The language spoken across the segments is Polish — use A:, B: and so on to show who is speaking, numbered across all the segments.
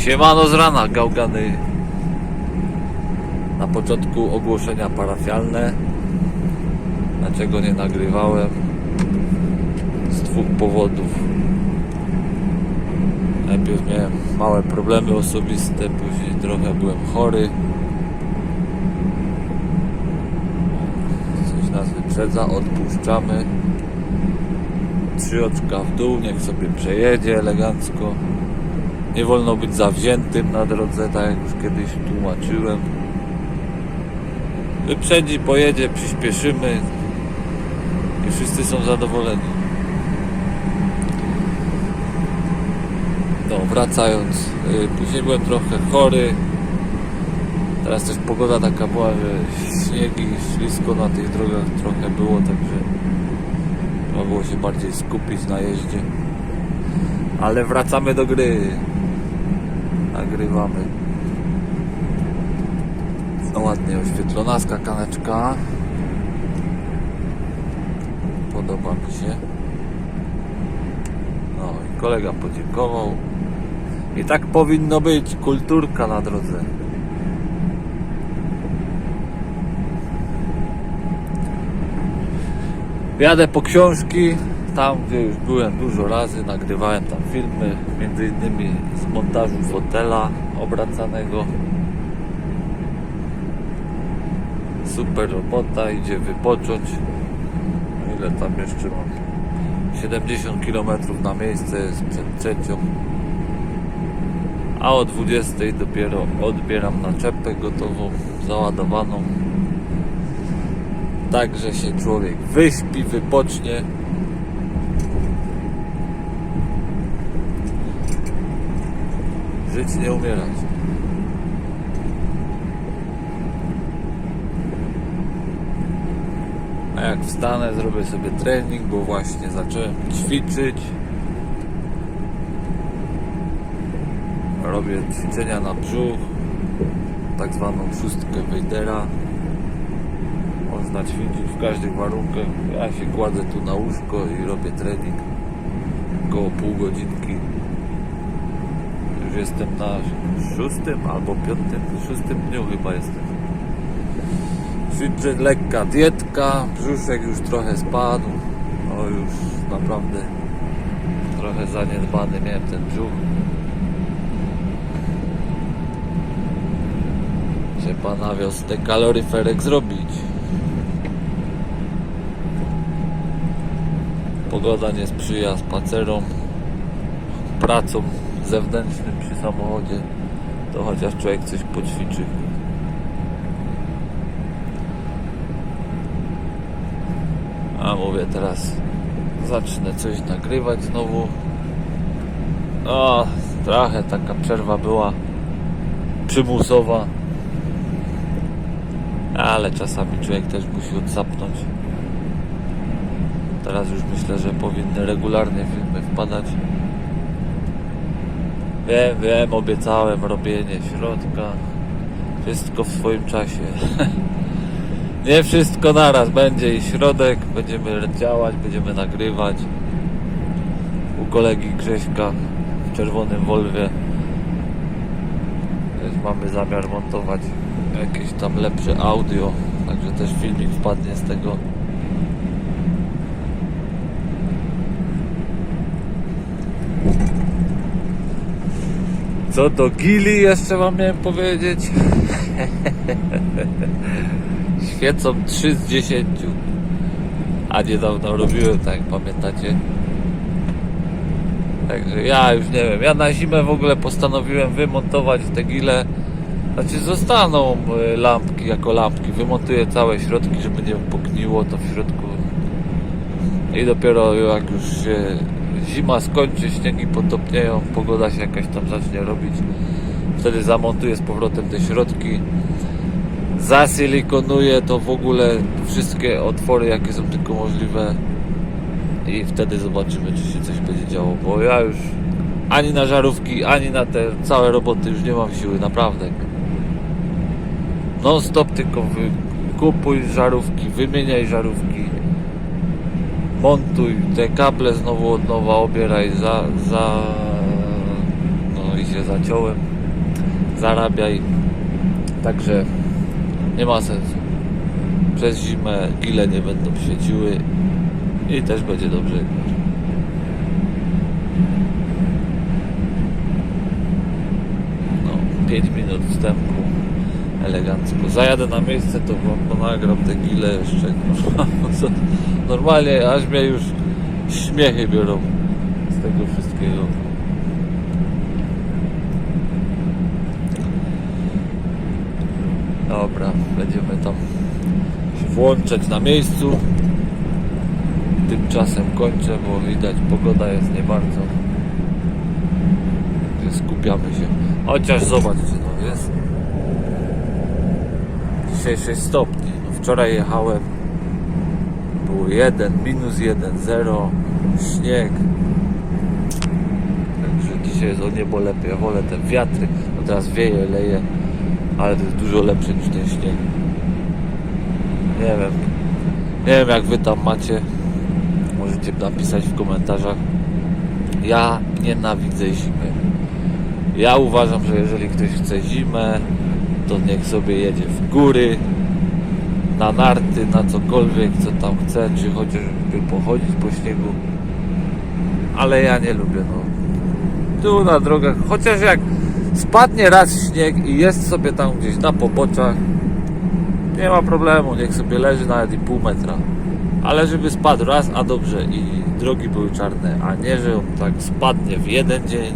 A: Siemano z rana, gałgany. Na początku ogłoszenia parafialne. Dlaczego nie nagrywałem? Z dwóch powodów. Najpierw miałem małe problemy osobiste, później trochę byłem chory. Coś nas wyprzedza, odpuszczamy. Trzy oczka w dół, niech sobie przejedzie elegancko. Nie wolno być zawziętym na drodze, tak jak już kiedyś tłumaczyłem. Wyprzedzi, pojedzie, przyspieszymy i wszyscy są zadowoleni. No, wracając, y, później byłem trochę chory. Teraz też pogoda taka była, że śniegi, ślisko na tych drogach trochę było, także trzeba było się bardziej skupić na jeździe. Ale wracamy do gry. Nagrywamy. No ładnie oświetlona skakaneczka. Podoba mi się. No i kolega podziękował. I tak powinno być. Kulturka na drodze. Jadę po książki, tam gdzie już byłem dużo razy, nagrywałem tam filmy, między innymi z montażu fotela obracanego. Super robota, idzie wypocząć. Ile tam jeszcze mam? 70 km na miejsce jest przed trzecią. A o 20 dopiero odbieram naczepę gotową, załadowaną. Także się człowiek wyśpi, wypocznie. Żyć nie umierać. A jak wstanę, zrobię sobie trening, bo właśnie zacząłem ćwiczyć. Robię ćwiczenia na brzuch, tak zwaną szóstkę Wejdera. Można ćwiczyć w każdych warunkach. Ja się kładę tu na łóżko i robię trening. Około pół godzinki. Już jestem na szóstym albo piątym, szóstym dniu chyba jestem. Ćwiczę lekka dietka, brzuszek już trochę spadł. No już naprawdę trochę zaniedbany miałem ten brzuch. Trzeba na wiosnę kaloryferek zrobić. Pogoda nie sprzyja spacerom, pracom zewnętrznym przy samochodzie. To chociaż człowiek coś poćwiczy. A mówię teraz zacznę coś nagrywać znowu. O, trochę taka przerwa była przymusowa. Ale czasami człowiek też musi odsapnąć. Teraz już myślę, że powinny regularnie filmy wpadać. Wiem, wiem, obiecałem robienie środka. Wszystko w swoim czasie. Nie wszystko naraz. Będzie i środek, będziemy działać, będziemy nagrywać. U kolegi Grześka w czerwonym Wolwie. Też mamy zamiar montować jakieś tam lepsze audio. Także też filmik wpadnie z tego. Co do gili jeszcze wam miałem powiedzieć? Świecą 3 z 10. A niedawno robiłem, tak pamiętacie. Także ja już nie wiem. Ja na zimę w ogóle postanowiłem wymontować te gile. Znaczy zostaną y, lampki jako lampki. Wymontuję całe środki, żeby nie pokniło to w środku. I dopiero jak już się zima skończy, śniegi potopnieją, pogoda się jakaś tam zacznie robić. Wtedy zamontuję z powrotem te środki. Zasylikonuję to w ogóle wszystkie otwory, jakie są tylko możliwe. I wtedy zobaczymy, czy się coś będzie działo. Bo ja już ani na żarówki, ani na te całe roboty już nie mam siły, naprawdę. Non stop tylko kupuj żarówki, wymieniaj żarówki, montuj te kable znowu od nowa, obieraj za, za no i się zaciąłem, zarabiaj. Także nie ma sensu. Przez zimę gile nie będą świeciły i też będzie dobrze. No, 5 minut wstępu elegancko. Zajadę na miejsce, to ponagram te gile jeszcze. No, Normalnie aż mnie już śmiechy biorą z tego wszystkiego. Dobra, będziemy tam się włączać na miejscu. Tymczasem kończę, bo widać pogoda jest nie bardzo. Skupiamy się. Chociaż zobaczcie, no jest dzisiaj 6 stopni. No wczoraj jechałem było 1, minus 1, 0, śnieg. Także dzisiaj jest o niebo lepiej. Wolę te wiatry. No teraz wieje, leje, ale to jest dużo lepsze niż ten śnieg. Nie wiem. Nie wiem jak wy tam macie. Możecie napisać w komentarzach. Ja nienawidzę zimy. Ja uważam, że jeżeli ktoś chce zimę, to niech sobie jedzie w góry, na narty, na cokolwiek, co tam chce, czy chociażby pochodzić po śniegu. Ale ja nie lubię, no. Tu na drogach, chociaż jak spadnie raz śnieg i jest sobie tam gdzieś na poboczach, nie ma problemu, niech sobie leży nawet i pół metra. Ale żeby spadł raz, a dobrze, i drogi były czarne, a nie, że on tak spadnie w jeden dzień,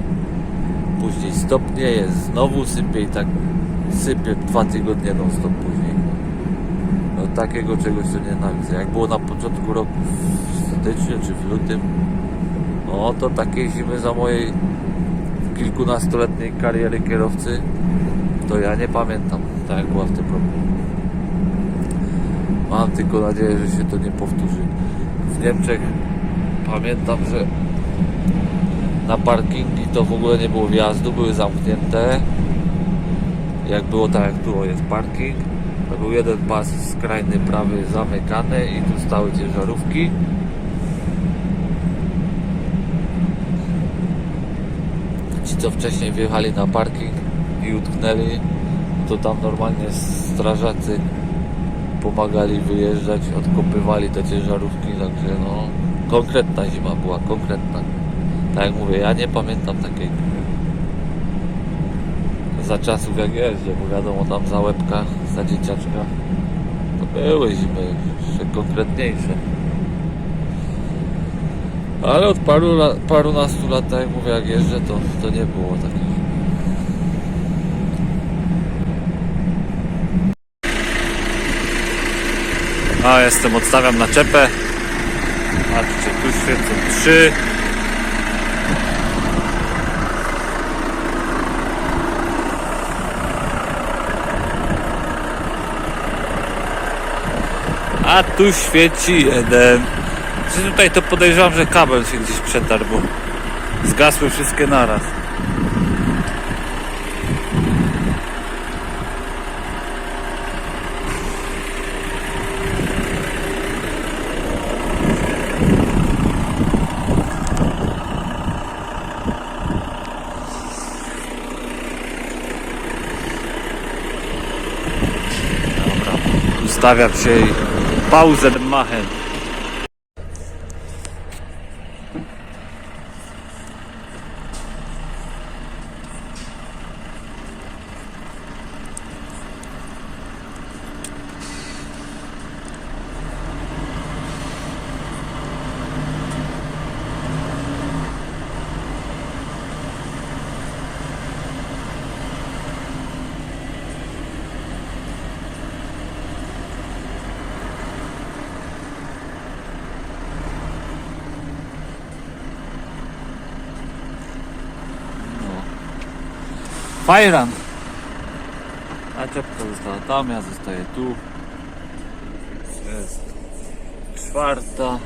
A: później stopnieje, znowu sypie i tak sypie dwa tygodnie non stop później. No takiego czegoś to nienawidzę. Jak było na początku roku w styczniu czy w lutym, no to takiej zimy za mojej kilkunastoletniej kariery kierowcy to ja nie pamiętam, tak jak była w tym roku. Mam tylko nadzieję, że się to nie powtórzy. W Niemczech pamiętam, że na parkingi to w ogóle nie było wjazdu, były zamknięte. Jak było tak jak było, jest parking. To był jeden pas skrajny prawy zamykany i tu stały ciężarówki. Ci co wcześniej wjechali na parking i utknęli, to tam normalnie strażacy pomagali wyjeżdżać, odkopywali te ciężarówki, także no konkretna zima była, konkretna. Tak jak mówię, ja nie pamiętam takiej za czasów jak jeżdżę, bo wiadomo tam za łebka, za dzieciaczka to były zimy jeszcze konkretniejsze. Ale od paru, la- parunastu lat, tak jak mówię, jak jeżdżę, to, to nie było takiego. A jestem, odstawiam naczepę. Patrzcie, tu świecą trzy. A tu świeci jeden. Czy tutaj to podejrzewam, że kabel się gdzieś przetarł, bo zgasły wszystkie naraz. Ustawiam się i pauzę machen. Fajran. A ciapka została tam, ja zostaję tu. Jest czwarta.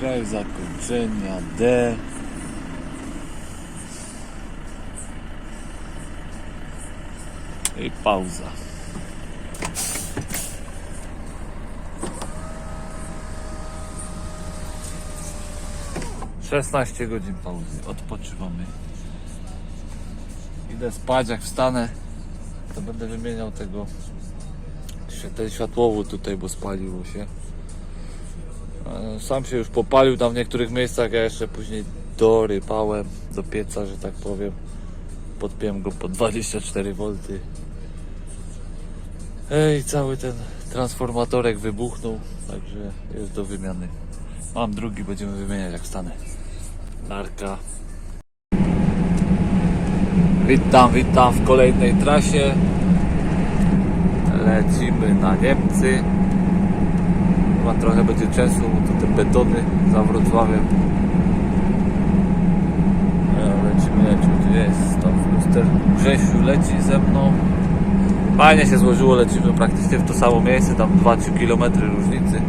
A: Kraj zakończenia D. I pauza. Szesnaście godzin pauzy. Odpoczywamy. Idę spać, jak wstanę, to będę wymieniał tego ten światłowód tutaj, bo spaliło się. Sam się już popalił tam w niektórych miejscach, ja jeszcze później dorypałem do pieca, że tak powiem. Podpiąłem go po 24 V. Ej, cały ten transformatorek wybuchnął, także jest do wymiany. Mam drugi, będziemy wymieniać jak wstanę. Witam, witam w kolejnej trasie. Lecimy na Niemcy. Chyba trochę będzie czasu, bo to te betony za Wrocławiem. E, Lecimy, lecimy, gdzie jest tam Fluster. Grzesiu leci ze mną. Fajnie się złożyło, lecimy praktycznie w to samo miejsce, tam 2-3 km różnicy.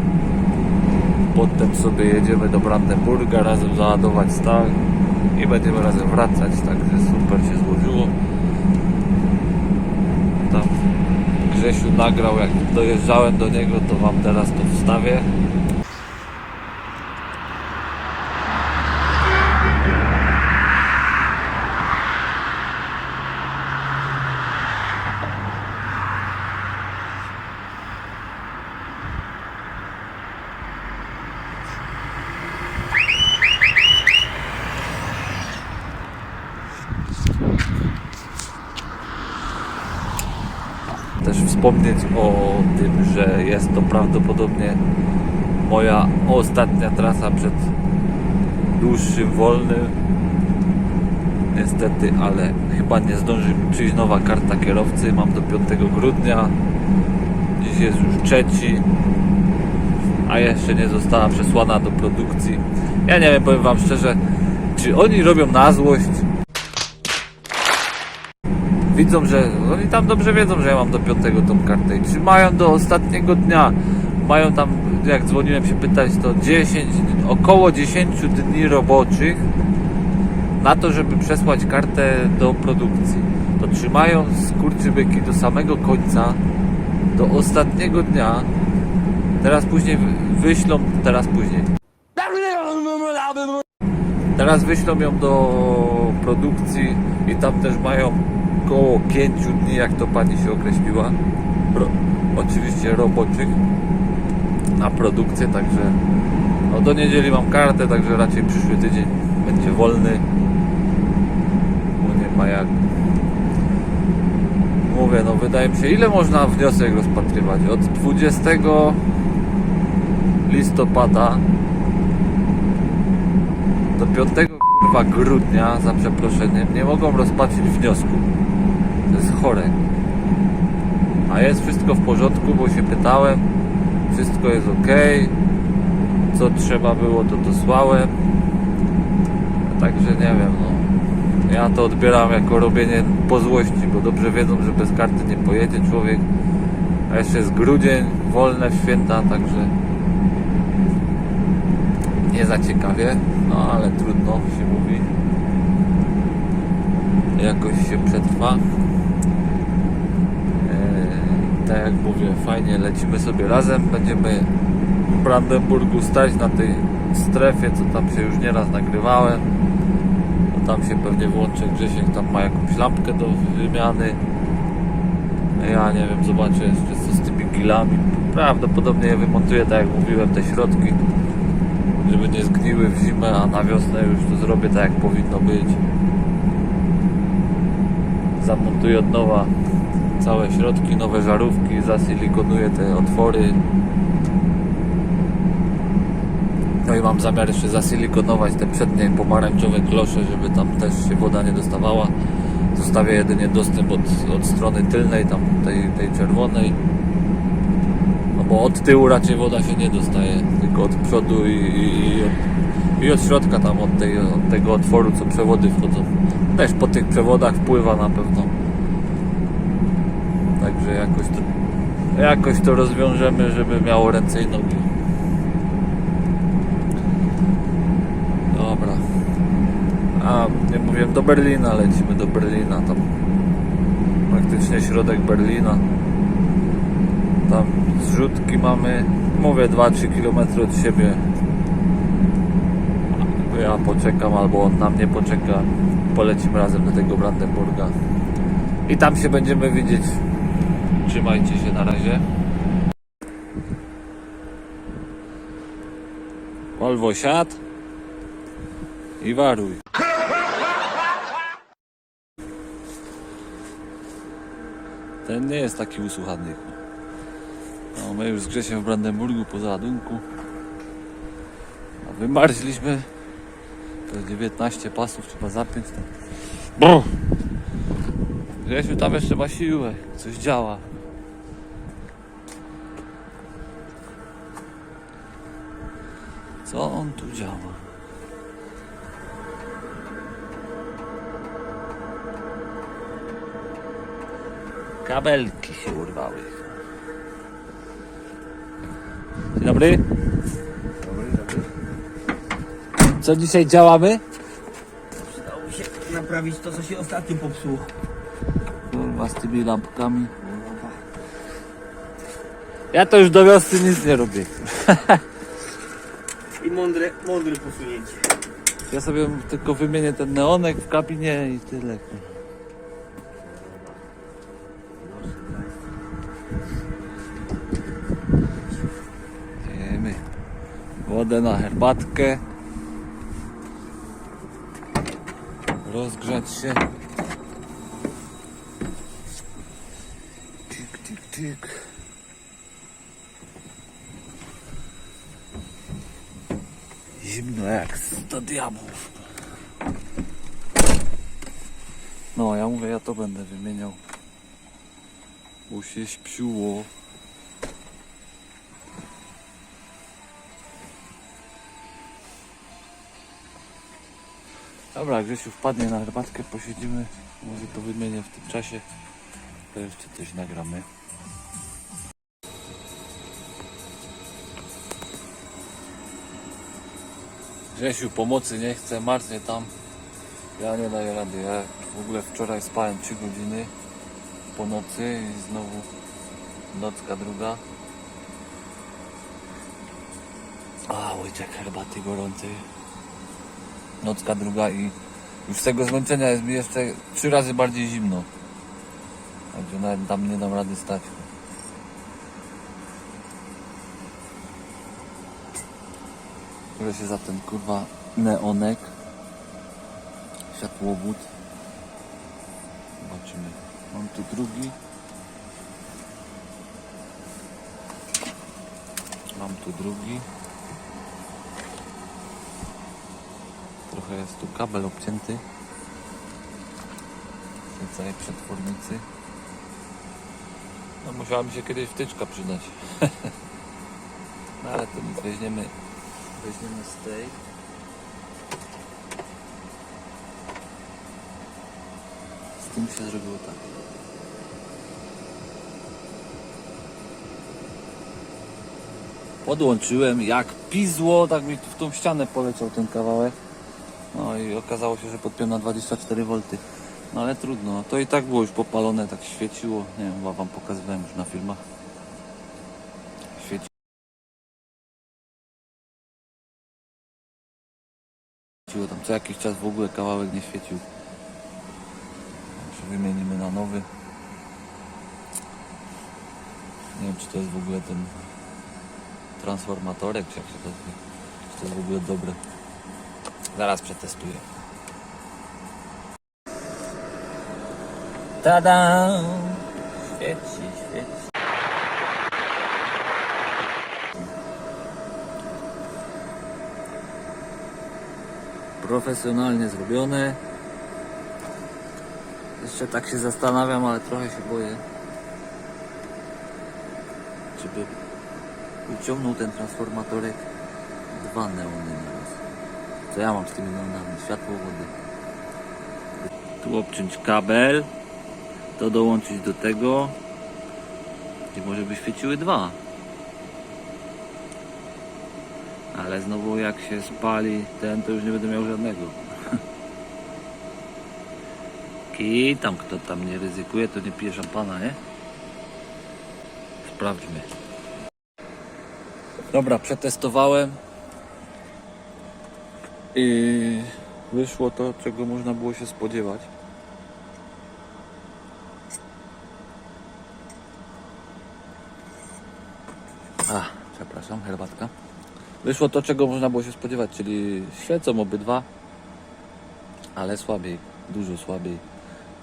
A: Potem sobie jedziemy do Brandenburga, razem załadować stal i będziemy razem wracać, także super się złożyło. Tam Grzesiu nagrał, jak dojeżdżałem do niego, to Wam teraz to wstawię. też wspomnieć o tym, że jest to prawdopodobnie moja ostatnia trasa przed dłuższym wolnym. Niestety, ale chyba nie zdąży mi przyjść nowa karta kierowcy. Mam do 5 grudnia. Dziś jest już trzeci, a jeszcze nie została przesłana do produkcji. Ja nie wiem, powiem Wam szczerze, czy oni robią na złość, widzą, że oni tam dobrze wiedzą, że ja mam do piątego tą kartę i trzymają do ostatniego dnia. Mają tam, jak dzwoniłem się pytać, to 10, około 10 dni roboczych na to, żeby przesłać kartę do produkcji. To trzymają skurczybyki do samego końca, do ostatniego dnia. Teraz później wy- wyślą, teraz później. Teraz wyślą ją do produkcji i tam też mają około 5 dni, jak to pani się określiła. Oczywiście roboczych na produkcję, także no do niedzieli mam kartę, także raczej przyszły tydzień będzie wolny. Bo nie ma jak. Mówię, no wydaje mi się, ile można wniosek rozpatrywać? Od 20 listopada do 5 kurwa grudnia, za przeproszeniem, nie mogą rozpatrzyć wniosku. To jest chore. A jest wszystko w porządku, bo się pytałem, wszystko jest ok. Co trzeba było, to dosłałem. Także nie wiem, no. Ja to odbieram jako robienie po złości, bo dobrze wiedzą, że bez karty nie pojedzie człowiek. A jeszcze jest grudzień, wolne w święta, także nie za ciekawie, no ale trudno się mówi. Jakoś się przetrwa. Eee, tak jak mówię, fajnie lecimy sobie razem. Będziemy w Brandenburgu stać na tej strefie, co tam się już nieraz nagrywałem. No tam się pewnie włączy Grzesiek, tam ma jakąś lampkę do wymiany. Ja nie wiem, zobaczę jeszcze co z tymi gilami. Prawdopodobnie je wymontuję, tak jak mówiłem, te środki żeby nie zgniły w zimę, a na wiosnę już to zrobię tak jak powinno być. Zamontuję od nowa całe środki, nowe żarówki, zasilikonuję te otwory. No i mam zamiar jeszcze zasilikonować te przednie pomarańczowe klosze, żeby tam też się woda nie dostawała. Zostawię jedynie dostęp od, od strony tylnej, tam tej, tej czerwonej bo od tyłu raczej woda się nie dostaje, tylko od przodu i, i, i, od, i od, środka tam, od, tej, od, tego otworu, co przewody wchodzą. Też po tych przewodach wpływa na pewno. Także jakoś to, jakoś to rozwiążemy, żeby miało ręce i nogi. Dobra. A, nie mówiłem, do Berlina lecimy, do Berlina tam. Praktycznie środek Berlina. Tam zrzutki mamy, mówię 2-3 km od siebie. Ja poczekam albo on na mnie poczeka. Polecimy razem do tego Brandenburga. I tam się będziemy widzieć. Trzymajcie się na razie. Volvo siad i waruj. Ten nie jest taki usłuchany. No, my już z Grzesiem w Brandenburgu po załadunku. A wymarzliśmy. To jest 19 pasów, trzeba zapiąć tam. Bo! Grzesiu tam jeszcze ma siłę, coś działa. Co on tu działa? Kabelki się urwały. Dzień dobry. Co dzisiaj działamy?
B: Przydałoby się naprawić to, co się ostatnio popsuło.
A: Kurwa z tymi lampkami. Ja to już do wiosny nic nie robię.
B: I mądre, mądre posunięcie.
A: Ja sobie tylko wymienię ten neonek w kabinie i tyle. Wodę na herbatkę. Rozgrzać się. Tik, tik, tik. Zimno jak 100 diabłów. No, ja mówię, ja to będę wymieniał. Bo się. Dobra, Grzesiu wpadnie na herbatkę, posiedzimy. Może to wymienię w tym czasie. To jeszcze coś nagramy. Grzesiu pomocy nie chce, marznie tam. Ja nie daję rady. Ja w ogóle wczoraj spałem 3 godziny po nocy i znowu nocka druga. A, łyczek herbaty gorącej. Nocka druga i już z tego zmęczenia jest mi jeszcze trzy razy bardziej zimno. Także nawet tam nie dam rady stać. Biorę się za ten kurwa neonek. Światłowód. Zobaczymy. Mam tu drugi. Mam tu drugi. Trochę jest tu kabel obcięty. Tej całej przetwornicy. No musiała się kiedyś wtyczka przydać. no ale to nic weźmiemy. Weźmiemy z tej. Z tym się zrobiło tak. Podłączyłem, jak pizło, tak mi w tą ścianę poleciał ten kawałek. No i okazało się, że podpiąłem na 24 V. No ale trudno, to i tak było już popalone, tak świeciło. Nie wiem, chyba wam pokazywałem już na filmach. Świeci. świeciło tam co jakiś czas w ogóle kawałek nie świecił. Także wymienimy na nowy. Nie wiem czy to jest w ogóle ten transformatorek, czy jak się to. Czy to jest w ogóle dobre. Zaraz przetestuję. Tada! Świeci, świeci. profesjonalnie zrobione. Jeszcze tak się zastanawiam, ale trochę się boję. Żeby uciągnął ten transformatorek dwa neony. Co ja mam z tymi neonami? Światło wody. Tu obciąć kabel. To dołączyć do tego. I może by świeciły dwa. Ale znowu jak się spali ten, to już nie będę miał żadnego. I tam kto tam nie ryzykuje, to nie pije szampana, nie? Sprawdźmy. Dobra, przetestowałem. I wyszło to, czego można było się spodziewać. A, przepraszam, herbatka. Wyszło to, czego można było się spodziewać, czyli świecą obydwa, ale słabiej, dużo słabiej.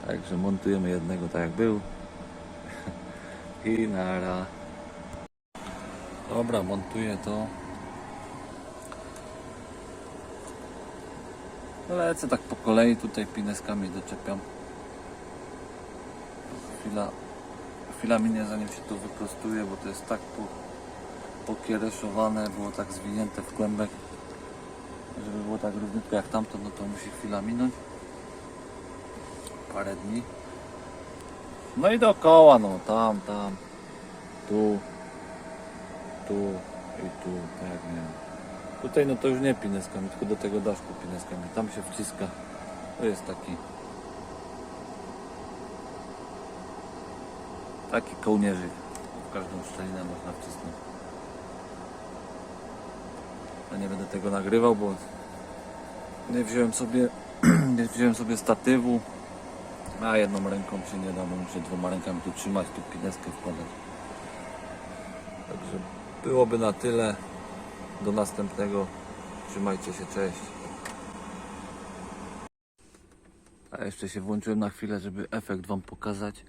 A: Także montujemy jednego tak jak był. I nara. Dobra, montuję to. Lecę tak po kolei, tutaj pineskami doczepiam. Chwila, chwila minie zanim się to wyprostuje, bo to jest tak po, pokiereszowane, było tak zwinięte w kłębek. Żeby było tak równiutko jak tamto, no to musi chwila minąć. Parę dni. No i dookoła, no tam, tam, tu, tu i tu, tak miałem. Tutaj no to już nie pineskami, tylko do tego daszku pineskami. Tam się wciska. To jest taki. Taki kołnierzyk. W każdą szczelinę można wcisnąć. Ja nie będę tego nagrywał, bo nie wziąłem sobie, nie wziąłem sobie statywu. A jedną ręką się nie da, bo muszę dwoma rękami tu trzymać, tu pineskę wkładać. Także byłoby na tyle. Do następnego. Trzymajcie się, cześć. A jeszcze się włączyłem na chwilę, żeby efekt Wam pokazać.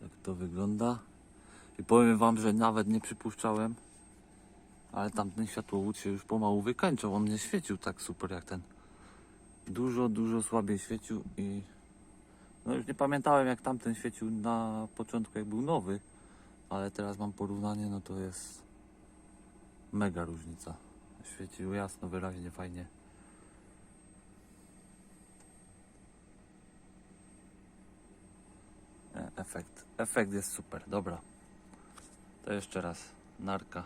A: Tak to wygląda. I powiem Wam, że nawet nie przypuszczałem, ale tamten światłowód się już pomału wykańczał. On nie świecił tak super jak ten. Dużo, dużo słabiej świecił i no już nie pamiętałem jak tamten świecił na początku jak był nowy, ale teraz mam porównanie, no to jest mega różnica. Świecił jasno, wyraźnie, fajnie. E, Efekt, efekt jest super, dobra. To jeszcze raz, narka.